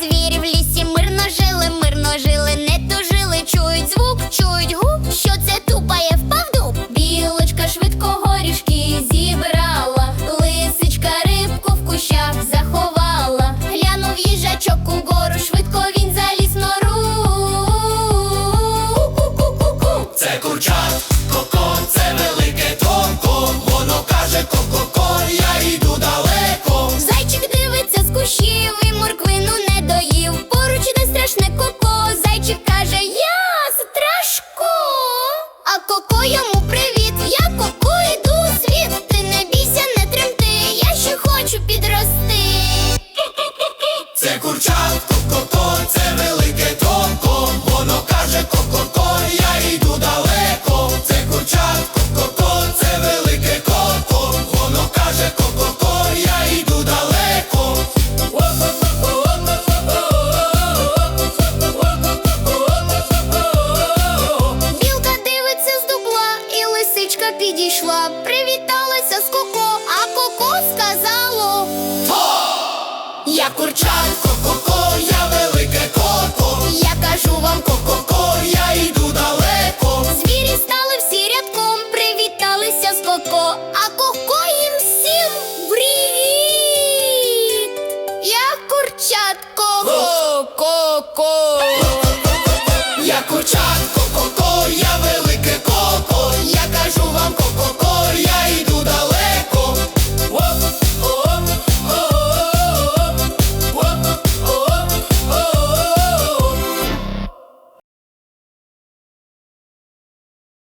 Звірі в лісі мирно жили, мирно жили, не тужили, чують звук, чують гук, що це тупає впав дуб. Білочка швидко горішки зібрала, лисичка рибку в кущах заховала. Глянув їжачок угору, швидко він заліз нору. Це курчат, Це курчат, ко-ко-ко, це велике токо. Воно каже ко-ко-ко, я йду далеко. Це курчат, ко-ко-ко, це велике коко. Воно каже ко-ко-ко, я йду далеко. Білка дивиться з дубла, і лисичка підійшла. Привіталася з коко, а коко сказало. Я курчат, 자꾸